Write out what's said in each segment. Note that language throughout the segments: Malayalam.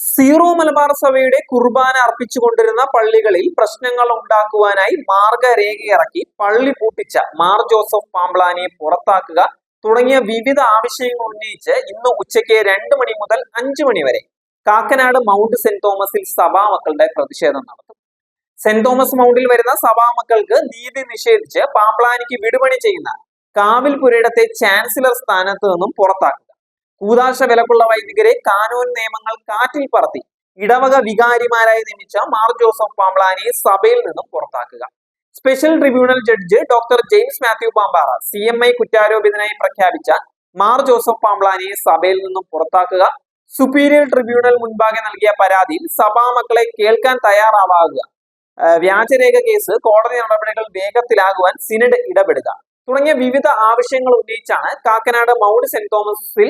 സീറോ മലബാർ സഭയുടെ കുർബാന അർപ്പിച്ചുകൊണ്ടിരുന്ന പള്ളികളിൽ പ്രശ്നങ്ങൾ ഉണ്ടാക്കുവാനായി മാർഗരേഖയിറക്കി പള്ളി പൂട്ടിച്ച മാർ ജോസഫ് പാമ്പ്ലാനിയെ പുറത്താക്കുക തുടങ്ങിയ വിവിധ ആവശ്യങ്ങൾ ഉന്നയിച്ച് ഇന്ന് ഉച്ചയ്ക്ക് രണ്ട് മണി മുതൽ അഞ്ചു മണി വരെ കാക്കനാട് മൗണ്ട് സെന്റ് തോമസിൽ സഭാമക്കളുടെ പ്രതിഷേധം നടത്തും. സെന്റ് തോമസ് മൗണ്ടിൽ വരുന്ന സഭാമക്കൾക്ക് നീതി നിഷേധിച്ച് പാമ്പ്ലാനിക്ക് വിടുപണി ചെയ്യുന്ന കാവിൽ പുരയിടത്തെ ചാൻസലർ സ്ഥാനത്ത് നിന്നും പുറത്താക്കുക. കൂതാശ വിലക്കുള്ള വൈദികരെ കാനൂൻ നിയമങ്ങൾ കാറ്റിൽ പറത്തി. ഇടവക വികാരിമാരായി നിയമിച്ച മാർ ജോസഫ് പാമ്പ്ലാനിയെ സഭയിൽ നിന്നും പുറത്താക്കുക. Special tribunal judge doctor James Mathew Pampara C M I കുറ്റാരോപിതനായി പ്രഖ്യാപിച്ച മാർ ജോസഫ് പാമ്പ്ലാനിയെ സഭയിൽ നിന്നും പുറത്താക്കുക. സുപ്പീരിയർ ട്രിബ്യൂണൽ മുൻപാകെ നൽകിയ പരാതിയിൽ സഭാമക്കളെ കേൾക്കാൻ തയ്യാറാവാകുക. വ്യാജരേഖ കേസ് കോടതി നടപടികൾ വേഗത്തിലാകുവാൻ സിനഡ് ഇടപെടുക. തുടങ്ങിയ വിവിധ ആവശ്യങ്ങൾ ഉന്നയിച്ചാണ് കാക്കനാട് മൗണ്ട് സെന്റ് തോമസിൽ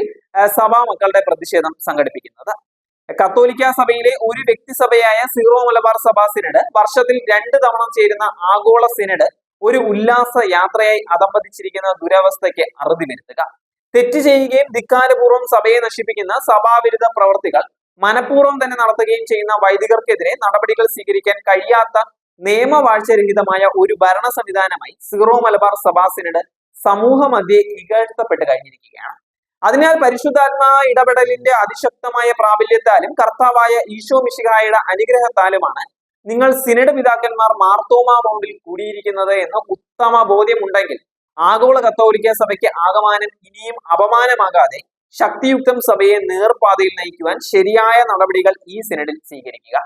സഭാ മക്കളുടെ പ്രതിഷേധം സംഘടിപ്പിക്കുന്നത്. കത്തോലിക്ക സഭയിലെ ഒരു വ്യക്തി സഭയായ സീറോ മലബാർ സഭാ സിനഡ് വർഷത്തിൽ രണ്ട് തവണ ചേരുന്ന ആഗോള സിനഡ് ഒരു ഉല്ലാസ യാത്രയായി അതമ്പതിച്ചിരിക്കുന്ന ദുരവസ്ഥയ്ക്ക് അറുതി വരുത്തുക. തെറ്റ് ചെയ്യുകയും ധിക്കാരപൂർവം സഭയെ നശിപ്പിക്കുന്ന സഭാവിരുദ്ധ പ്രവർത്തികൾ മനഃപൂർവം തന്നെ നടത്തുകയും ചെയ്യുന്ന വൈദികർക്കെതിരെ നടപടികൾ സ്വീകരിക്കാൻ കഴിയാത്ത നിയമവാഴ്ചരഹിതമായ ഒരു ഭരണ സംവിധാനമായി സീറോ മലബാർ സഭാ സിനഡ് സമൂഹ മധ്യേ ഇകഴ്ത്തപ്പെട്ട് കഴിഞ്ഞിരിക്കുകയാണ്. അതിനാൽ പരിശുദ്ധാത്മാ ഇടപെടലിന്റെ അതിശക്തമായ പ്രാബല്യത്താലും കർത്താവായ ഈശോ മിശിഹായുടെ അനുഗ്രഹത്താലുമാണ് നിങ്ങൾ സിനഡ് പിതാക്കന്മാർ മാർത്തോമ മൗണ്ടിൽ കൂടിയിരിക്കുന്നത് എന്ന് ഉത്തമ ബോധ്യമുണ്ടെങ്കിൽ ആഗോള കത്തോലിക്ക സഭയ്ക്ക് ആകമാനം ഇനിയും അപമാനമാകാതെ ശക്തിയുക്തം സഭയെ നേർപാതയിൽ നയിക്കുവാൻ ശരിയായ നടപടികൾ ഈ സിനഡിൽ സ്വീകരിക്കുക.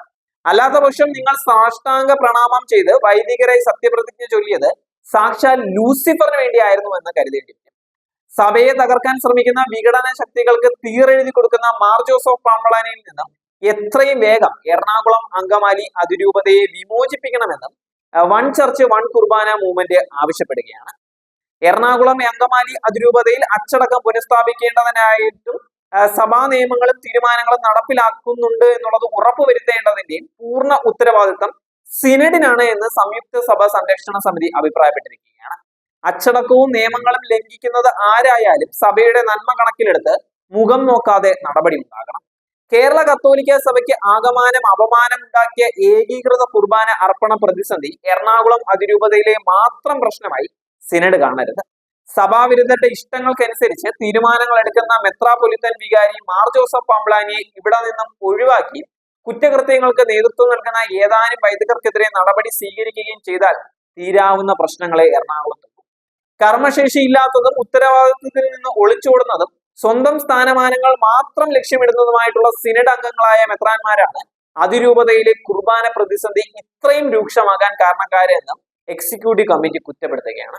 അല്ലാത്ത പക്ഷം നിങ്ങൾ സാഷ്ടാംഗ പ്രണാമം ചെയ്ത് വൈദികരെ സത്യപ്രതിജ്ഞ ചൊല്ലിയത് സാക്ഷാൽ ലൂസിഫറിന് വേണ്ടിയായിരുന്നു എന്ന് കരുതേണ്ടി സഭയെ തകർക്കാൻ ശ്രമിക്കുന്ന വിഘടന ശക്തികൾക്ക് തീറെഴുതി കൊടുക്കുന്ന മാർ ജോസഫ് പാമ്പളാനയിൽ നിന്നും എത്രയും വേഗം എറണാകുളം അങ്കമാലി അതിരൂപതയെ വിമോചിപ്പിക്കണമെന്നും one church one Qurbana movement ആവശ്യപ്പെടുകയാണ്. എറണാകുളം അങ്കമാലി അതിരൂപതയിൽ അച്ചടക്കം പുനഃസ്ഥാപിക്കേണ്ടതിനായിട്ടും സഭാ നിയമങ്ങളും തീരുമാനങ്ങളും നടപ്പിലാക്കുന്നുണ്ട് എന്നുള്ളത് ഉറപ്പുവരുത്തേണ്ടതിന്റെയും പൂർണ ഉത്തരവാദിത്തം സിനഡിനാണ് എന്ന് സംയുക്ത സഭാ സംരക്ഷണ സമിതി അഭിപ്രായപ്പെട്ടിരിക്കുകയാണ്. അച്ചടക്കവും നിയമങ്ങളും ലംഘിക്കുന്നത് ആരായാലും സഭയുടെ നന്മ കണക്കിലെടുത്ത് മുഖം നോക്കാതെ നടപടി ഉണ്ടാകണം. കേരള കത്തോലിക്ക സഭയ്ക്ക് ആകമാനം അപമാനം ഉണ്ടാക്കിയ ഏകീകൃത കുർബാന അർപ്പണ പ്രതിസന്ധി എറണാകുളം അതിരൂപതയിലെ മാത്രം പ്രശ്നമായി സിനഡ് കാണരുത്. സഭാവിരുദ്ധരുടെ ഇഷ്ടങ്ങൾക്കനുസരിച്ച് തീരുമാനങ്ങൾ എടുക്കുന്ന മെത്രാപൊലിത്തൻ വികാരി മാർ ജോസഫ് പമ്പ്ലാനിയെ ഇവിടെ നിന്നും ഒഴിവാക്കി കുറ്റകൃത്യങ്ങൾക്ക് നേതൃത്വം നൽകുന്ന ഏതാനും വൈദികർക്കെതിരെ നടപടി സ്വീകരിക്കുകയും ചെയ്താൽ തീരാവുന്ന പ്രശ്നങ്ങളെ എറണാകുളത്തുള്ളൂ കർമ്മശേഷി ഇല്ലാത്തതും ഉത്തരവാദിത്വത്തിൽ നിന്ന് ഒളിച്ചോടുന്നതും സ്വന്തം സ്ഥാനമാനങ്ങൾ മാത്രം ലക്ഷ്യമിടുന്നതുമായിട്ടുള്ള സിനഡ് അംഗങ്ങളായ മെത്രാന്മാരാണ് അതിരൂപതയിലെ കുർബാന പ്രതിസന്ധി ഇത്രയും രൂക്ഷമാകാൻ കാരണക്കാരെന്നും എക്സിക്യൂട്ടീവ് കമ്മിറ്റി കുറ്റപ്പെടുത്തുകയാണ്.